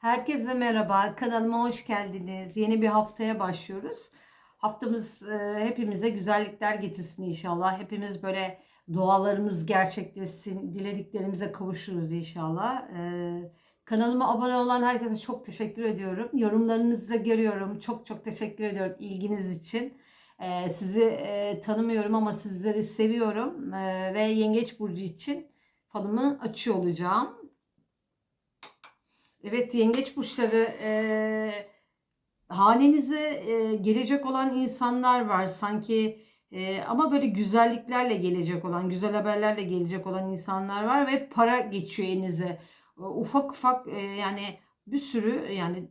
Herkese merhaba, kanalıma hoş geldiniz. Yeni bir haftaya başlıyoruz. Haftamız e, hepimize güzellikler getirsin inşallah. Hepimiz böyle dualarımız gerçekleşsin, dilediklerimize kavuşuruz inşallah. E, kanalıma abone olan herkese çok teşekkür ediyorum. Yorumlarınızı da görüyorum. Çok çok teşekkür ediyorum ilginiz için. E, sizi tanımıyorum ama sizleri seviyorum. Ve Yengeç Burcu için falımı açıyor olacağım. Evet yengeç burçları e, hanenize e, gelecek olan insanlar var sanki e, ama böyle güzelliklerle gelecek olan, güzel haberlerle gelecek olan insanlar var ve para geçiyor elinize. Ufak ufak e, yani bir sürü yani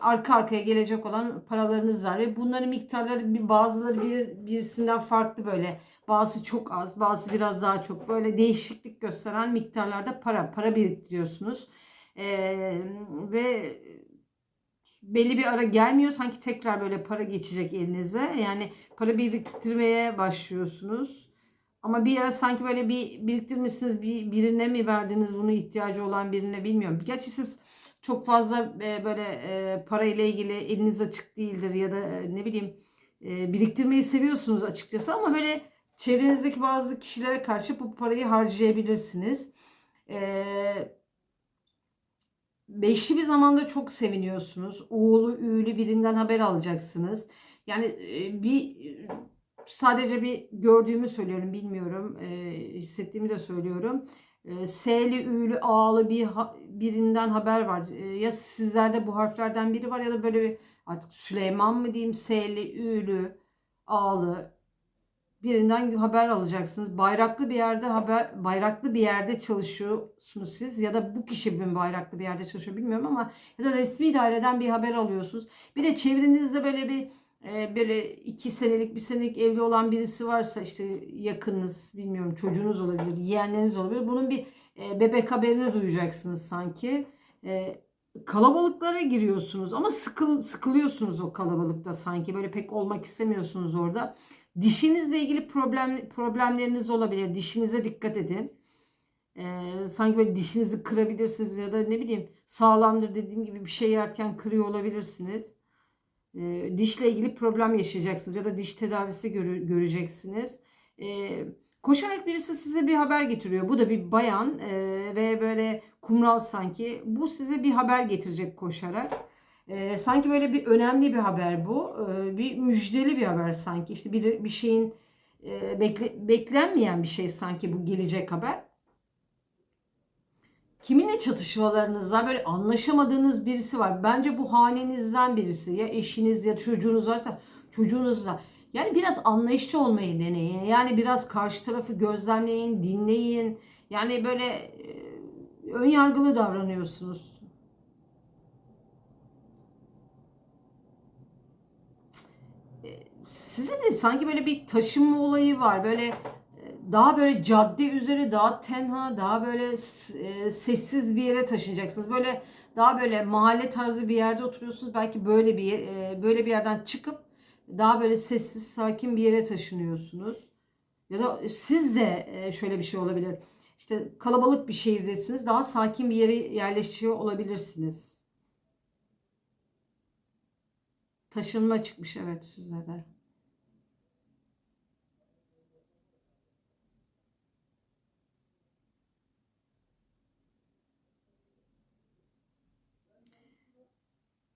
arka arkaya gelecek olan paralarınız var ve bunların miktarları bir bazıları bir, birisinden farklı böyle. Bazısı çok az, bazısı biraz daha çok. Böyle değişiklik gösteren miktarlarda para, para biriktiriyorsunuz. Ee, ve belli bir ara gelmiyor. Sanki tekrar böyle para geçecek elinize. Yani para biriktirmeye başlıyorsunuz. Ama bir ara sanki böyle bir biriktirmişsiniz bir, birine mi verdiniz bunu ihtiyacı olan birine bilmiyorum. Gerçi siz çok fazla e, böyle e, para ile ilgili eliniz açık değildir ya da e, ne bileyim e, biriktirmeyi seviyorsunuz açıkçası ama böyle çevrenizdeki bazı kişilere karşı bu parayı harcayabilirsiniz. Eee beşli bir zamanda çok seviniyorsunuz. Uğulu üğülü birinden haber alacaksınız. Yani e, bir sadece bir gördüğümü söylüyorum bilmiyorum. E, hissettiğimi de söylüyorum. E, S'li, Ü'lü, A'lı bir birinden haber var. ya sizlerde bu harflerden biri var ya da böyle bir artık Süleyman mı diyeyim S'li, Ü'lü, A'lı birinden haber alacaksınız. Bayraklı bir yerde haber bayraklı bir yerde çalışıyorsunuz siz ya da bu kişi bir bayraklı bir yerde çalışıyor bilmiyorum ama ya da resmi daireden bir haber alıyorsunuz. Bir de çevrenizde böyle bir e, böyle iki senelik bir senelik evli olan birisi varsa işte yakınınız bilmiyorum çocuğunuz olabilir yeğenleriniz olabilir. Bunun bir e, bebek haberini duyacaksınız sanki. E, kalabalıklara giriyorsunuz ama sıkıl, sıkılıyorsunuz o kalabalıkta sanki böyle pek olmak istemiyorsunuz orada. Dişinizle ilgili problem problemleriniz olabilir. Dişinize dikkat edin. Ee, sanki böyle dişinizi kırabilirsiniz ya da ne bileyim sağlamdır dediğim gibi bir şey yerken kırıyor olabilirsiniz. Ee, dişle ilgili problem yaşayacaksınız ya da diş tedavisi gör göreceksiniz. Ee, koşarak birisi size bir haber getiriyor. Bu da bir bayan e, ve böyle kumral sanki. Bu size bir haber getirecek koşarak. E, sanki böyle bir önemli bir haber bu. E, bir müjdeli bir haber sanki. İşte bir, bir şeyin e, bekle, beklenmeyen bir şey sanki bu gelecek haber. Kiminle çatışmalarınız var? Böyle anlaşamadığınız birisi var. Bence bu hanenizden birisi. Ya eşiniz ya çocuğunuz varsa çocuğunuzla. Yani biraz anlayışçı olmayı deneyin. Yani biraz karşı tarafı gözlemleyin, dinleyin. Yani böyle e, ön yargılı davranıyorsunuz. Size de sanki böyle bir taşınma olayı var. Böyle e, daha böyle cadde üzeri daha tenha, daha böyle e, sessiz bir yere taşınacaksınız. Böyle daha böyle mahalle tarzı bir yerde oturuyorsunuz. Belki böyle bir e, böyle bir yerden çıkıp daha böyle sessiz, sakin bir yere taşınıyorsunuz. Ya da siz de şöyle bir şey olabilir. İşte kalabalık bir şehirdesiniz. Daha sakin bir yere yerleşiyor olabilirsiniz. Taşınma çıkmış evet sizde de.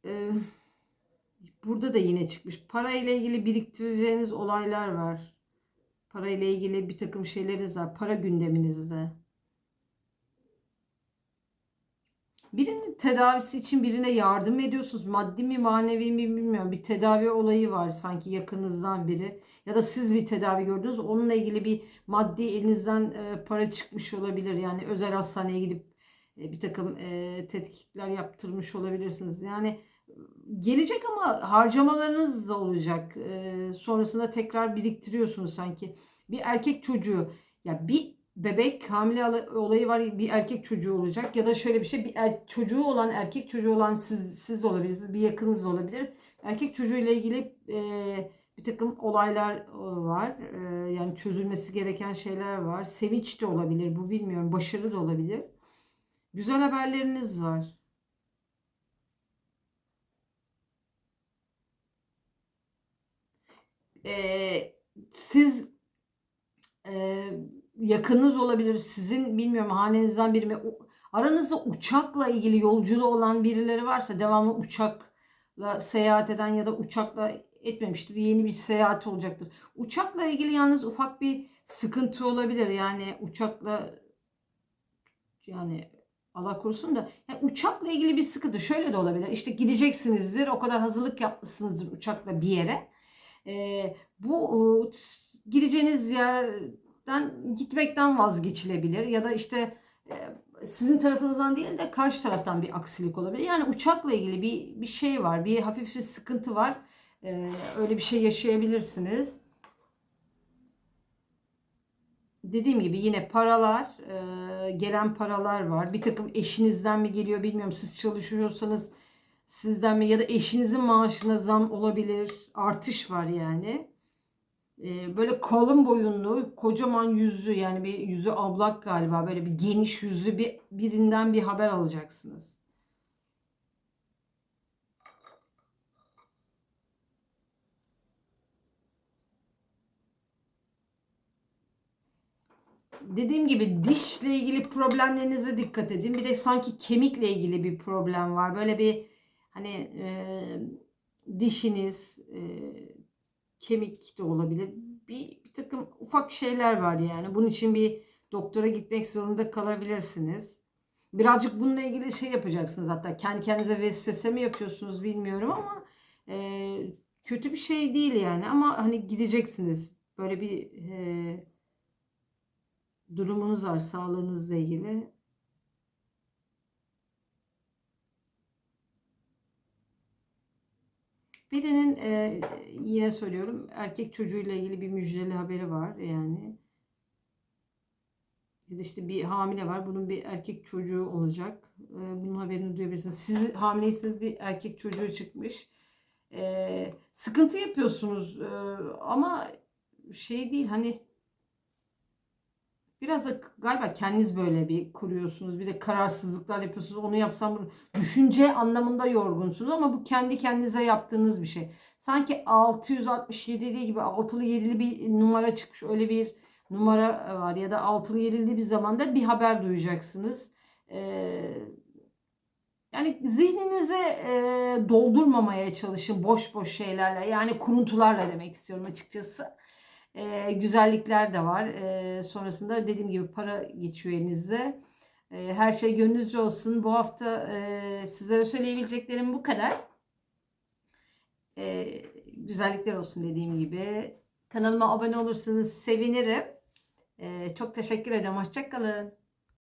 Ee, burada da yine çıkmış. Para ile ilgili biriktireceğiniz olaylar var. Para ile ilgili bir takım şeyleriniz var. Para gündeminizde. Birinin tedavisi için birine yardım ediyorsunuz. Maddi mi manevi mi bilmiyorum. Bir tedavi olayı var sanki yakınınızdan biri. Ya da siz bir tedavi gördünüz. Onunla ilgili bir maddi elinizden e, para çıkmış olabilir. Yani özel hastaneye gidip e, bir takım e, tetkikler yaptırmış olabilirsiniz. Yani gelecek ama harcamalarınız da olacak. Sonrasında tekrar biriktiriyorsunuz sanki. Bir erkek çocuğu ya bir bebek hamile olayı var bir erkek çocuğu olacak ya da şöyle bir şey bir er, çocuğu olan erkek çocuğu olan siz siz olabilirsiniz bir yakınız olabilir. Erkek çocuğu ile ilgili e, bir takım olaylar e, var. E, yani çözülmesi gereken şeyler var. Sevinç de olabilir bu bilmiyorum başarı da olabilir. Güzel haberleriniz var. E, siz yakınınız olabilir. Sizin bilmiyorum hanenizden biri mi? Aranızda uçakla ilgili yolculuğu olan birileri varsa devamlı uçakla seyahat eden ya da uçakla etmemiştir. Yeni bir seyahat olacaktır. Uçakla ilgili yalnız ufak bir sıkıntı olabilir. Yani uçakla yani Allah korusun da yani uçakla ilgili bir sıkıntı şöyle de olabilir. İşte gideceksinizdir. O kadar hazırlık yapmışsınızdır uçakla bir yere. Bu e, s- gideceğiniz yerden gitmekten vazgeçilebilir ya da işte e, sizin tarafınızdan değil de karşı taraftan bir aksilik olabilir. Yani uçakla ilgili bir bir şey var, bir hafif bir sıkıntı var. Ee, öyle bir şey yaşayabilirsiniz. Dediğim gibi yine paralar, e, gelen paralar var. Bir takım eşinizden mi geliyor bilmiyorum. Siz çalışıyorsanız sizden mi ya da eşinizin maaşına zam olabilir. Artış var yani. E, böyle kalın boyunlu, kocaman yüzlü yani bir yüzü ablak galiba. Böyle bir geniş yüzlü bir birinden bir haber alacaksınız. Dediğim gibi dişle ilgili problemlerinize dikkat edin. Bir de sanki kemikle ilgili bir problem var. Böyle bir hani e, dişiniz, e, kemik de olabilir. Bir, bir takım ufak şeyler var yani. Bunun için bir doktora gitmek zorunda kalabilirsiniz. Birazcık bununla ilgili şey yapacaksınız hatta. Kendi kendinize vesvese mi yapıyorsunuz bilmiyorum ama e, kötü bir şey değil yani. Ama hani gideceksiniz. Böyle bir e, durumunuz var sağlığınızla ilgili. Birinin e, yine söylüyorum erkek çocuğuyla ilgili bir müjdeli haberi var yani. Ya işte bir hamile var. Bunun bir erkek çocuğu olacak. E, bunun haberini duyabilirsiniz. Siz hamileyseniz bir erkek çocuğu çıkmış. E, sıkıntı yapıyorsunuz e, ama şey değil hani Biraz da galiba kendiniz böyle bir kuruyorsunuz. Bir de kararsızlıklar yapıyorsunuz. Onu yapsam bunu. Düşünce anlamında yorgunsunuz ama bu kendi kendinize yaptığınız bir şey. Sanki 667 gibi altılı yedili bir numara çıkmış. Öyle bir numara var ya da altılı yedili bir zamanda bir haber duyacaksınız. Ee, yani zihninize e, doldurmamaya çalışın boş boş şeylerle. Yani kuruntularla demek istiyorum açıkçası. E, güzellikler de var. E, sonrasında dediğim gibi para geçiyor elinize. E, her şey gönlünüzce olsun. Bu hafta e, sizlere söyleyebileceklerim bu kadar. E, güzellikler olsun dediğim gibi. Kanalıma abone olursanız sevinirim. E, çok teşekkür ederim. Hoşçakalın.